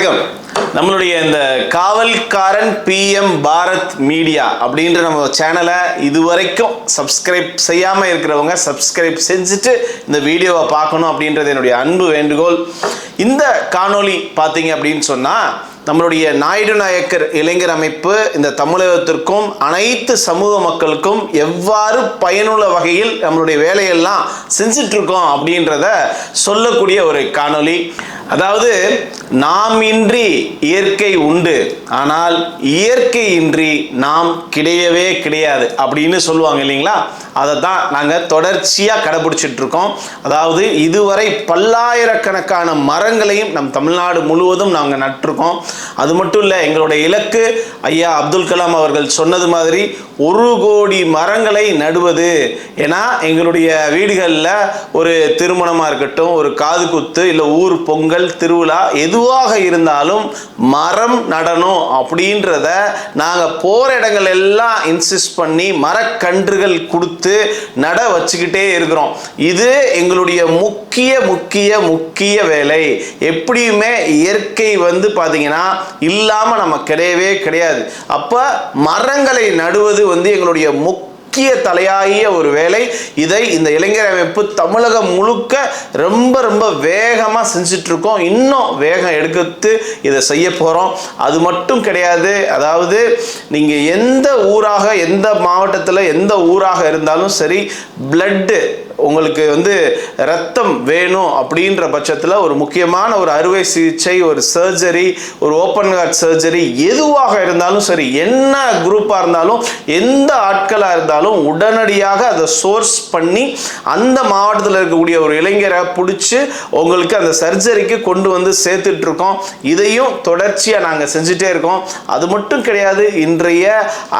வணக்கம். நம்மளுடைய இந்த காவல்காரன் பிஎம் பாரத் மீடியா அப்படின்ற நம்ம சேனலை இதுவரைக்கும் சப்ஸ்கிரைப் செய்யாமல் இருக்கிறவங்க சப்ஸ்கிரைப் செஞ்சுட்டு இந்த வீடியோவை பார்க்கணும் அப்படின்றது என்னுடைய அன்பு வேண்டுகோள். இந்த காணொளி பார்த்தீங்க அப்படின்னு சொன்னால் நம்மளுடைய நாயுடு நாயக்கர் இளைஞர் அமைப்பு இந்த தமிழகத்திற்கும் அனைத்து சமூக மக்களுக்கும் எவ்வாறு பயனுள்ள வகையில் நம்மளுடைய வேலையெல்லாம் செஞ்சிட்ருக்கோம் அப்படின்றத சொல்லக்கூடிய ஒரு காணொளி. அதாவது நாம் இன்றி இயற்கை உண்டு ஆனால் இயற்கை இன்றி நாம் கிடையவே கிடையாது அப்படின்னு சொல்லுவாங்க இல்லைங்களா? அதை தான் நாங்கள் தொடர்ச்சியாக கடைபிடிச்சிட்டு இருக்கோம் அதாவது இதுவரை பல்லாயிரக்கணக்கான மரங்களையும் நம் தமிழ்நாடு முழுவதும் நாங்கள் நட்டிருக்கோம். அது மட்டும் இல்லை எங்களுடைய இலக்கு ஐயா அப்துல் கலாம் அவர்கள் சொன்னது மாதிரி ஒரு கோடி மரங்களை நடுவது. ஏன்னா எங்களுடைய வீடுகளில் ஒரு திருமணமாக இருக்கட்டும் ஒரு காது குத்து இல்லை ஊர் பொங்கல் திருவிழா எதுவாக இருந்தாலும் மரம் நடணும் அப்படின்றத நாங்கள் போகிற இடங்கள் எல்லாம் இன்சிஸ்ட் பண்ணி மரக்கன்றுகள் கொடுத்து நட வச்சுக்கிட்டே இருக்கிறோம். இது எங்களுடைய முக்கிய முக்கிய முக்கிய வேலை. எப்படியுமே இயற்கை வந்து பார்த்தீங்கன்னா இல்லாமல் நம்ம கிடையவே கிடையாது. அப்போ மரங்களை நடுவது வந்து எங்களுடைய முக்கிய முக்கிய தலையாகிய ஒரு வேலை. இதை இந்த இளைஞர் அமைப்பு தமிழகம் முழுக்க ரொம்ப ரொம்ப வேகமாக செஞ்சிட்ருக்கோம். இன்னும் வேகம் எடுத்து இதை செய்ய போகிறோம் அது மட்டும் கிடையாது. அதாவது நீங்கள் எந்த ஊராக எந்த மாவட்டத்தில் எந்த ஊராக இருந்தாலும் சரி பிளட்டு உங்களுக்கு வந்து ரத்தம் வேணும் அப்படின்ற பட்சத்தில் ஒரு முக்கியமான ஒரு அறுவை சிகிச்சை ஒரு சர்ஜரி ஒரு ஓப்பன் ஹார்ட் சர்ஜரி எதுவாக இருந்தாலும் சரி என்ன குரூப்பாக இருந்தாலும் எந்த ஆட்களாக இருந்தாலும் உடனடியாக அதை சோர்ஸ் பண்ணி அந்த மாவட்டத்தில் இருக்கக்கூடிய ஒரு இளைஞரை பிடிச்சி உங்களுக்கு அந்த சர்ஜரிக்கு கொண்டு வந்து சேர்த்துட்ருக்கோம். இதையும் தொடர்ச்சியாக நாங்கள் செஞ்சுட்டே இருக்கோம். அது மட்டும் கிடையாது இன்றைய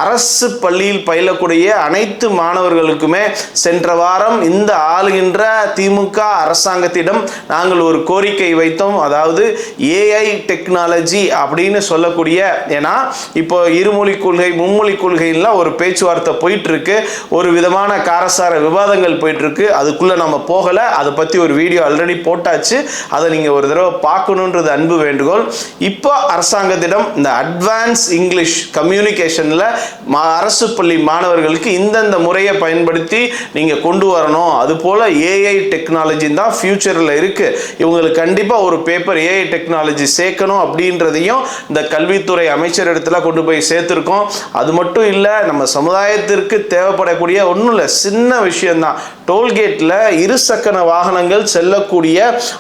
அரசு பள்ளியில் பயிலக்கூடிய அனைத்து மாணவர்களுக்குமே சென்ற வாரம் இந்த ஆளுகின்ற திமுக அரசாங்கத்திடம் நாங்கள் ஒரு கோரிக்கை வைத்தோம். அதாவது ஏஐ டெக்னாலஜி அப்படின்னு சொல்லக்கூடிய ஏன்னா இப்போ இருமொழி கொள்கை மும்மொழி கொள்கைலாம் ஒரு பேச்சுவார்த்தை போயிட்டு இருக்கு ஒரு விதமான காரசார விவாதங்கள் போயிட்டு இருக்கு அதுக்குள்ள நம்ம போகலை. அதை பற்றி ஒரு வீடியோ ஆல்ரெடி போட்டாச்சு. அதை நீங்கள் ஒரு தடவை பார்க்கணுன்றது அன்பு வேண்டுகோள். இப்போ அரசாங்கத்திடம் இந்த அட்வான்ஸ் இங்கிலீஷ் கம்யூனிகேஷனில் அரசு பள்ளி மாணவர்களுக்கு இந்தந்த முறையை பயன்படுத்தி நீங்கள் கொண்டு வரணும் அது போல் ஏஐ டெக்னாலஜி தான் ஃபியூச்சரில் இருக்குது இவங்களுக்கு கண்டிப்பாக ஒரு பேப்பர் ஏஐ டெக்னாலஜி சேர்க்கணும் அப்படின்றதையும் இந்த கல்வித்துறை அமைச்சர் இடத்துல கொண்டு போய் சேர்த்துருக்கோம். அது மட்டும் இல்லை நம்ம சமுதாயத்திற்கு தேவைப்படக்கூடிய ஒன்றும் இல்லை சின்ன விஷயந்தான் டோல்கேட்டில் இருசக்கர வாகனங்கள் செல்லக்கூடிய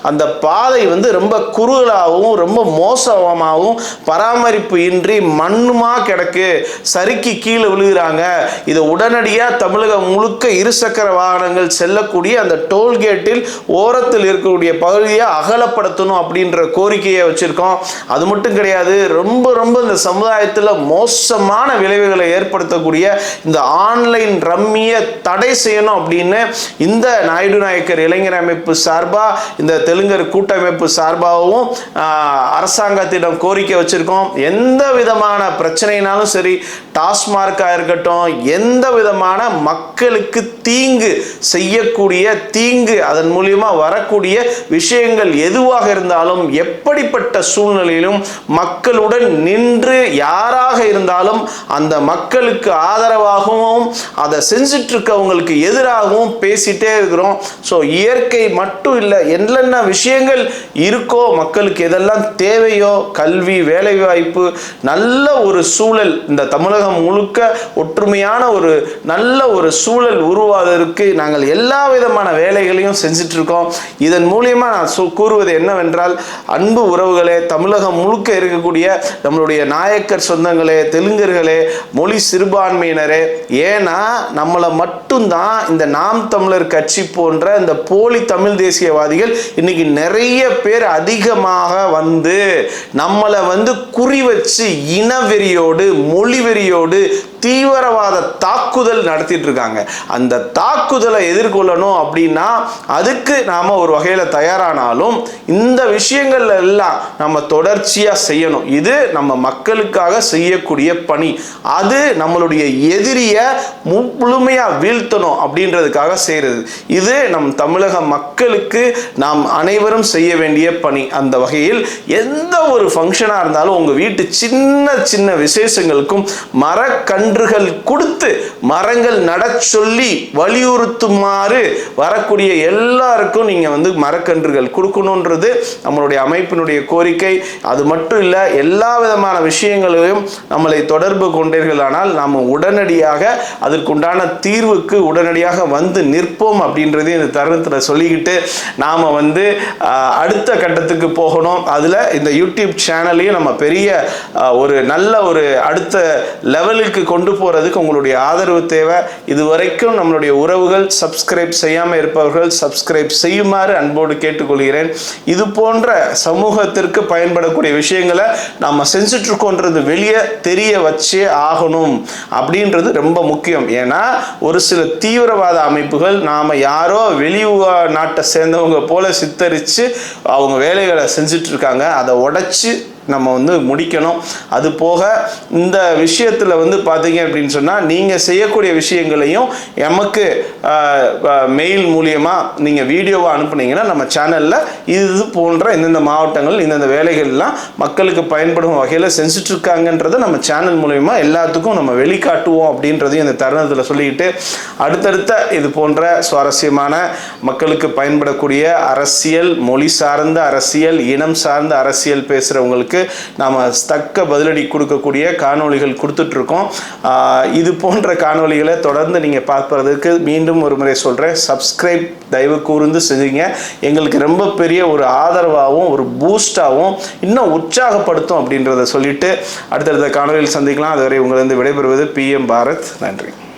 அந்த பாதை வந்து ரொம்ப குறுகலாகவும் ரொம்ப மோசமாகவும் பராமரிப்பு இன்றி மண்ணுமா கிடக்கு சறுக்கி கீழே விழுகிறாங்க. இதை உடனடியாக தமிழகம் முழுக்க இருசக்கர வாகனங்கள் செல்லக்கூடிய அந்த டோல்கேட்டில் ஓரத்தில் இருக்கக்கூடிய பகுதியை அகலப்படுத்தணும் அப்படின்ற கோரிக்கையை வச்சுருக்கோம். அது மட்டும் கிடையாது ரொம்ப ரொம்ப இந்த சமுதாயத்தில் மோசமான விளைவுகளை ஏற்படுத்தக்கூடிய இந்த ஆன்லைன் ரம்மியை தடை செய்யணும் அப்படின்னு இந்த நாயுடு நாயக்கர் இளைஞர் அமைப்பு சார்பாக இந்த தெலுங்கர் கூட்டமைப்பு சார்பாகவும் அரசாங்கத்திடம் கோரிக்கை வச்சுருக்கோம். எந்த விதமான பிரச்சனைனாலும் சரி டாஸ்மார்க்காக இருக்கட்டும் எந்த விதமான மக்களுக்கு தீங்கு செய்ய செய்யக்கூடிய தீங்கு அதன் மூலியமா வரக்கூடிய விஷயங்கள் எதுவாக இருந்தாலும் எப்படிப்பட்ட சூழ்நிலையிலும் மக்களுடன் நின்று யாராக இருந்தாலும் அந்த மக்களுக்கு ஆதரவாகவும் அதை செஞ்சுட்டு இருக்கவங்களுக்கு எதிராகவும் பேசிட்டே இருக்கிறோம். ஸோ இயற்கை மட்டும் இல்லை என்னென்ன விஷயங்கள் இருக்கோ மக்களுக்கு எதெல்லாம் தேவையோ கல்வி வேலைவாய்ப்பு நல்ல ஒரு சூழல் இந்த தமிழகம் முழுக்க ஒற்றுமையான ஒரு நல்ல ஒரு சூழல் உருவாவதற்கு நாங்கள் எல்லா விதமான வேலைகளையும் செஞ்சுட்டு இருக்கோம் இதன் மூலியமா நான் சொ- கூறுவது என்னவென்றால் அன்பு உறவுகளே தமிழகம் முழுக்க இருக்கக்கூடிய நம்மளுடைய நாயக்கர் சொந்தங்களே தெலுங்கர்களே மொழி சிறுபான்மையினரே ஏன்னா நம்மளை மட்டும்தான் இந்த நாம் தமிழர் கட்சி போன்ற இந்த போலி தமிழ் தேசியவாதிகள் இன்னைக்கு நிறைய பேர் அதிகமாக வந்து நம்மளை வந்து குறி வச்சு இனவெறியோடு மொழி வெறியோடு தீவிரவாத தாக்குதல் நடத்திட்டு இருக்காங்க அந்த தாக்குதலை எதிர்கொள்ளணும் அப்படின்னா அதுக்கு நாம ஒரு வகையில தயாரானாலும் இந்த விஷயங்கள்ல எல்லாம் நம்ம தொடர்ச்சியா செய்யணும். இது நம்ம மக்களுக்காக செய்யக்கூடிய பணி. அது நம்மளுடைய எதிரிய முழுமையா வீழ்த்தணும் அப்படின்றதுக்காக செய்யறது. இது நம் தமிழக மக்களுக்கு நாம் அனைவரும் செய்ய வேண்டிய பணி. அந்த வகையில் எந்த ஒரு ஃபங்க்ஷனாக இருந்தாலும் உங்கள் வீட்டு சின்ன சின்ன விசேஷங்களுக்கும் மரக்கண் கன்றுகள் கொடுத்து மரங்கள் நடச் சொல்லி வலியுறுத்துமாறு வரக்கூடிய எல்லாருக்கும் நீங்கள் வந்து மரக்கன்றுகள் கொடுக்கணுன்றது நம்மளுடைய அமைப்பினுடைய கோரிக்கை. அது மட்டும் இல்லை எல்லா விதமான விஷயங்களையும் நம்மளை தொடர்பு கொண்டீர்களானால் நாம் உடனடியாக அதற்குண்டான தீர்வுக்கு உடனடியாக வந்து நிற்போம் அப்படின்றதையும் இந்த தருணத்தில் சொல்லிக்கிட்டு நாம் வந்து அடுத்த கட்டத்துக்கு போகணும். அதில் இந்த யூடியூப் சேனலையும் நம்ம பெரிய ஒரு நல்ல ஒரு அடுத்த லெவலுக்கு கொண்டு கொண்டு போகிறதுக்கு உங்களுடைய ஆதரவு தேவை. இது வரைக்கும் நம்மளுடைய உறவுகள் சப்ஸ்கிரைப் செய்யாமல் இருப்பவர்கள் சப்ஸ்கிரைப் செய்யுமாறு அன்போடு கேட்டுக்கொள்கிறேன். இது போன்ற சமூகத்திற்கு பயன்படக்கூடிய விஷயங்களை நம்ம செஞ்சிட்ருக்கோன்றது வெளியே தெரிய வச்சே ஆகணும் அப்படின்றது ரொம்ப முக்கியம். ஏன்னா ஒரு சில தீவிரவாத அமைப்புகள் நாம் யாரோ வெளி நாட்டை சேர்ந்தவங்க போல சித்தரித்து அவங்க வேலைகளை செஞ்சிட்ருக்காங்க அதை உடச்சி நம்ம வந்து முடிக்கணும். அது போக இந்த விஷயத்தில் வந்து பார்த்தீங்க அப்படின்னு சொன்னால் நீங்கள் செய்யக்கூடிய விஷயங்களையும் எமக்கு மெயில் மூலியமாக நீங்கள் வீடியோவாக அனுப்புனீங்கன்னா நம்ம சேனலில் இது போன்ற இந்தந்த மாவட்டங்கள் இந்தந்த வேலைகள்லாம் மக்களுக்கு பயன்படும் வகையில் செஞ்சுட்ருக்காங்கன்றதை நம்ம சேனல் மூலயமா எல்லாத்துக்கும் நம்ம வெளிக்காட்டுவோம் அப்படின்றதையும் இந்த தருணத்தில் சொல்லிக்கிட்டு அடுத்தடுத்த இது போன்ற சுவாரஸ்யமான மக்களுக்கு பயன்படக்கூடிய அரசியல் மொழி சார்ந்த அரசியல் இனம் சார்ந்த அரசியல் பேசுகிறவங்களுக்கு நாம் தக்க பதிலடி கொடுக்கக்கூடிய காணொளிகள் கொடுத்துட்ருக்கோம். இது போன்ற காணொளிகளை தொடர்ந்து நீங்கள் பார்ப்பதற்கு மீண்டும் ஒரு முறை சொல்கிறேன் சப்ஸ்கிரைப் தயவு கூர்ந்து செஞ்சீங்க. எங்களுக்கு ரொம்ப பெரிய ஒரு ஆதரவாகவும் ஒரு பூஸ்டாகவும் இன்னும் உற்சாகப்படுத்தும் அப்படின்றத சொல்லிட்டு அடுத்தடுத்த காணொலியில் சந்திக்கலாம். அதுவரை உங்களிருந்து விடைபெறுவது பிஎம் பாரத் நன்றி.